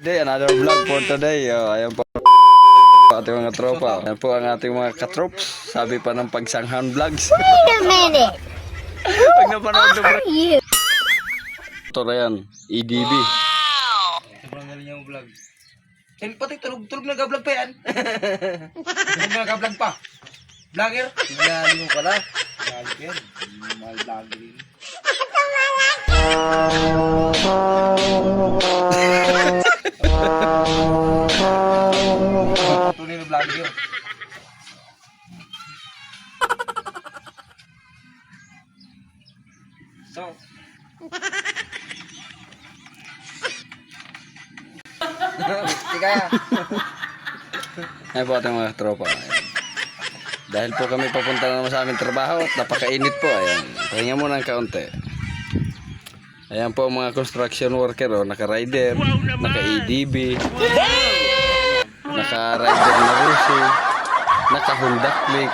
Today, another vlog for today. Oh, ayan po ating mga tropa. Ayan po ang ating mga katrops. Sabi pa ng pagsanghan vlogs. Wait a minute. Pag napanood ng vlog. You. Ito na yan, EDB. Sobrang galing yung vlog. And pati tulog, tulog nag-vlog pa yan. tulog nag-vlog pa. Vlogger? Galing mo pala. Vlogger. Mahal vlogger yun. Na vlogger. So, Di kaya. Ayan po ating mga tropa. Ayan. Dahil po kami papunta na naman sa aming trabaho at napakainit po. Ayan. Pahinga muna ng kaunti. Ayan po mga construction worker. Oh. Naka-rider, naka-EDB, naka-rider na Rusi, naka-Honda Click.